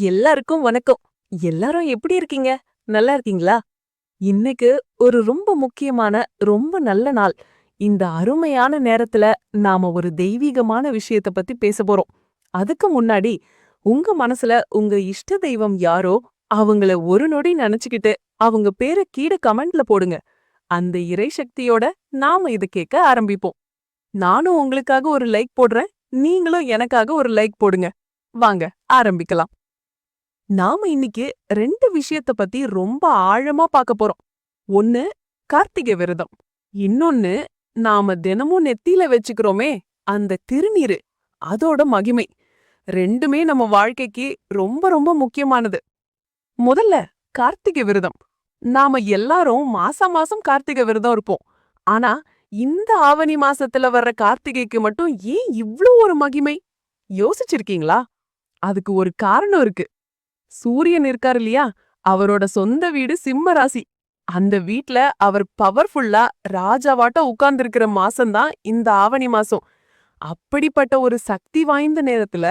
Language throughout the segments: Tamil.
எல்லாருக்கும் வணக்கம். எல்லாரும் எப்படி இருக்கீங்க? நல்லா இருக்கீங்களா? இன்னைக்கு ஒரு ரொம்ப முக்கியமான ரொம்ப நல்ல நாள். இந்த அருமையான நேரத்துல நாம ஒரு தெய்வீகமான விஷயத்த பத்தி பேச போறோம். அதுக்கு முன்னாடி உங்க மனசுல உங்க இஷ்ட தெய்வம் யாரோ அவங்கள ஒரு நொடி நினைச்சுக்கிட்டு அவங்க பேரை கீழே கமெண்ட்ல போடுங்க. அந்த இறை சக்தியோட நாம இத கேட்க ஆரம்பிப்போம். நானும் உங்களுக்காக ஒரு லைக் போடுறேன். நீங்களும் எனக்காக ஒரு லைக் போடுங்க. வாங்க ஆரம்பிக்கலாம். நாம இன்னைக்கு ரெண்டு விஷயத்த பத்தி ரொம்ப ஆழமா பார்க்க போறோம். ஒன்னு கார்த்திகை விரதம். இன்னொன்னு நாம தினமும் நெத்தியில வச்சுக்கிறோமே அந்த திருநீரு அதோட மகிமை. ரெண்டுமே நம்ம வாழ்க்கைக்கு ரொம்ப ரொம்ப முக்கியமானது. முதல்ல கார்த்திகை விரதம். நாம எல்லாரும் மாசம் மாசம் கார்த்திகை விரதம் இருப்போம். ஆனா இந்த ஆவணி மாசத்துல வர்ற கார்த்திகைக்கு மட்டும் ஏன் இவ்ளோ ஒரு மகிமை? யோசிச்சிருக்கீங்களா? அதுக்கு ஒரு காரணம் இருக்கு. சூரியன் இருக்காரு இல்லையா? அவரோட சொந்த வீடு சிம்ம ராசி. அந்த வீட்ல அவர் பவர்ஃபுல்லா ராஜாவாட்ட உட்கார்ந்திருக்கிற மாசம்தான் இந்த ஆவணி மாசம். அப்படிப்பட்ட ஒரு சக்தி வாய்ந்த நேரத்துல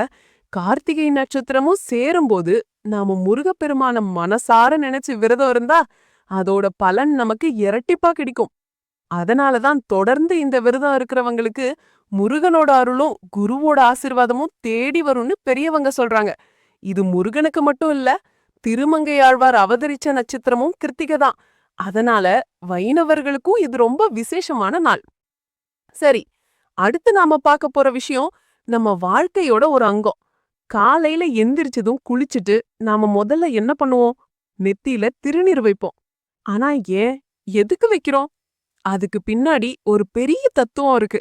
கார்த்திகை நட்சத்திரமும் சேரும்போது நாம முருகப்பெருமான மனசார நினைச்சு விரதம் இருந்தா அதோட பலன் நமக்கு இரட்டிப்பா கிடைக்கும். அதனாலதான் தொடர்ந்து இந்த விரதம் இருக்கிறவங்களுக்கு முருகனோட அருளும் குருவோட ஆசிர்வாதமும் தேடி வரும்னு பெரியவங்க சொல்றாங்க. இது முருகனுக்கு மட்டும் இல்ல திருமங்கையாழ்வார் அவதரிச்ச நட்சத்திரமும் கிருத்திகை தான். அதனால வைணவர்களுக்கும் இது ரொம்ப விசேஷமான நாள். சரி அடுத்து நாம பார்க்க போற விஷயம் நம்ம வாழ்க்கையோட ஒரு அங்கம். காலையில எந்திரிச்சதும் குளிச்சுட்டு நாம முதல்ல என்ன பண்ணுவோம்? நெத்தியில திருநீர் வைப்போம். ஆனா ஏன்? எதுக்கு வைக்கிறோம்? அதுக்கு பின்னாடி ஒரு பெரிய தத்துவம் இருக்கு.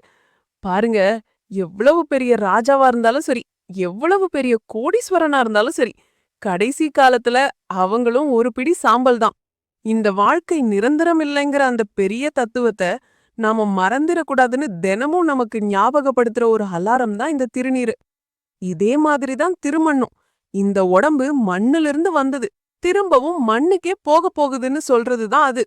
பாருங்க எவ்வளவு பெரிய ராஜாவா இருந்தாலும் சரி எவ்வளவு பெரிய கோடீஸ்வரனா இருந்தாலும் சரி கடைசி காலத்துல அவங்களும் ஒரு பிடி சாம்பல் தான். இந்த வாழ்க்கை நிரந்தரம் இல்லைங்கிற அந்த பெரிய தத்துவத்தை நாம மறந்துடக்கூடாதுன்னு தினமும் நமக்கு ஞாபகப்படுத்துற ஒரு அலாரம் தான் இந்த திருநீரு. இதே மாதிரி தான் திருமண்ணும். இந்த உடம்பு மண்ணிலிருந்து வந்தது. திரும்பவும் மண்ணுக்கே போக போகுதுன்னு சொல்றது தான் அது.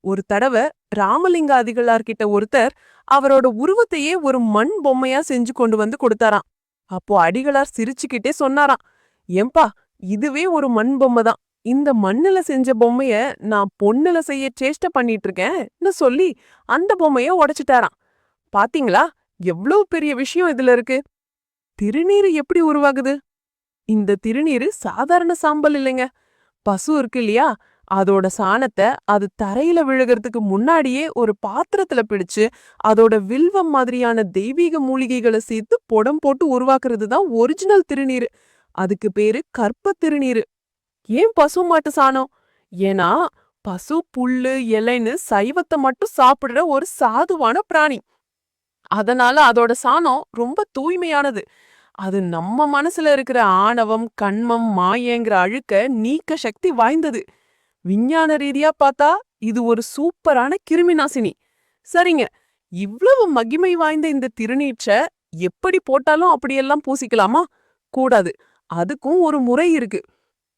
ஒரு தடவை ராமலிங்க அதிகளார்கிட்ட ஒருத்தர் அவரோட உருவத்தையே ஒரு மண் பொம்மையா செஞ்சு கொண்டு வந்து கொடுத்தாராம். அப்போ அடிகளார் சிரிச்சுக்கிட்டே சொன்னாராம் ஏம்பா இதுவே ஒரு மண் பொம்மை தான். இந்த மண்ணுல செஞ்ச பொம்மைய நான் பொண்ணுல செய்ய சேஷ்ட பண்ணிட்டு இருக்கேன்னு சொல்லி அந்த பொம்மைய உடைச்சிட்டாராம். பாத்தீங்களா? எவ்வளவு பெரிய விஷயம் இதுல இருக்கு. திருநீரு எப்படி உருவாகுது? இந்த திருநீரு சாதாரண சாம்பல் இல்லைங்க. பசு இருக்கு இல்லையா? அதோட சாணத்தை அது தரையில விழுகிறதுக்கு முன்னாடியே ஒரு பாத்திரத்துல பிடிச்சு அதோட வில்வம் மாதிரியான தெய்வீக மூலிகைகளை சேர்த்து புடம் போட்டு உருவாக்குறது தான் ஒரிஜினல் திருநீரு. அதுக்கு பேரு கற்ப திருநீரு. ஏன் பசு மாட்டு சாணம்? ஏன்னா பசு புல்லு இலைன்னு சைவத்தை மட்டும் சாப்பிடுற ஒரு சாதுவான பிராணி. அதனால அதோட சாணம் ரொம்ப தூய்மையானது. அது நம்ம மனசுல இருக்கிற ஆணவம் கண்மம் மாயங்கிற அழுக்க நீக்க சக்தி வாய்ந்தது. விஞ்ஞான ரீதியா பார்த்தா இது ஒரு சூப்பரான கிருமி நாசினி சரிங்க இவ்வளவு மகிமை வாய்ந்த இந்த திருநீற்ற எப்படி போட்டாலும் அப்படியெல்லாம் பூசிக்கலாமா? கூடாது அதுக்கும் ஒரு முறை இருக்கு.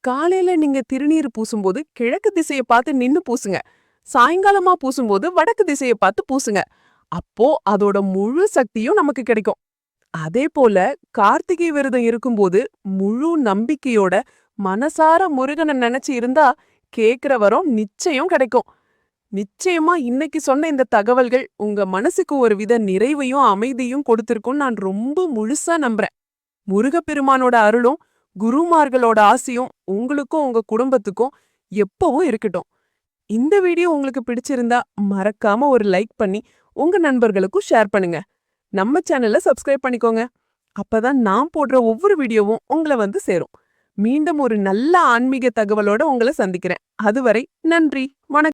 காலையில நீங்க திருநீர் பூசும்போது கிழக்கு திசைய பார்த்து நின்னு பூசுங்க. சாயங்காலமா பூசும்போது வடக்கு திசைய பார்த்து பூசுங்க. அப்போ அதோட முழு சக்தியும் நமக்கு கிடைக்கும். அதே போல கார்த்திகை விரதம் இருக்கும்போது முழு நம்பிக்கையோட மனசார முருகனை நினைச்சு இருந்தா கேக்குற வரம் நிச்சயம் கிடைக்கும். நிச்சயமா இன்னைக்கு சொன்ன இந்த தகவல்கள் உங்க மனசுக்கு ஒரு வித நிறைவையும் அமைதியும் கொடுத்திருக்கும் நான் ரொம்ப முழுசா நம்புறேன். முருகப்பெருமானோட அருளும் குருமார்களோட ஆசையும் உங்களுக்கும் உங்க குடும்பத்துக்கும் எப்பவும் இருக்கட்டும். இந்த வீடியோ உங்களுக்கு பிடிச்சிருந்தா மறக்காம ஒரு லைக் பண்ணி உங்க நண்பர்களுக்கும் ஷேர் பண்ணுங்க. நம்ம சேனலை சப்ஸ்கிரைப் பண்ணிக்கோங்க. அப்பதான் நான் போடுற ஒவ்வொரு வீடியோவும் உங்களை வந்து சேரும். மீண்டும் ஒரு நல்ல ஆன்மீக தகவலோட உங்களை சந்திக்கிறேன். அதுவரை நன்றி வணக்கம்.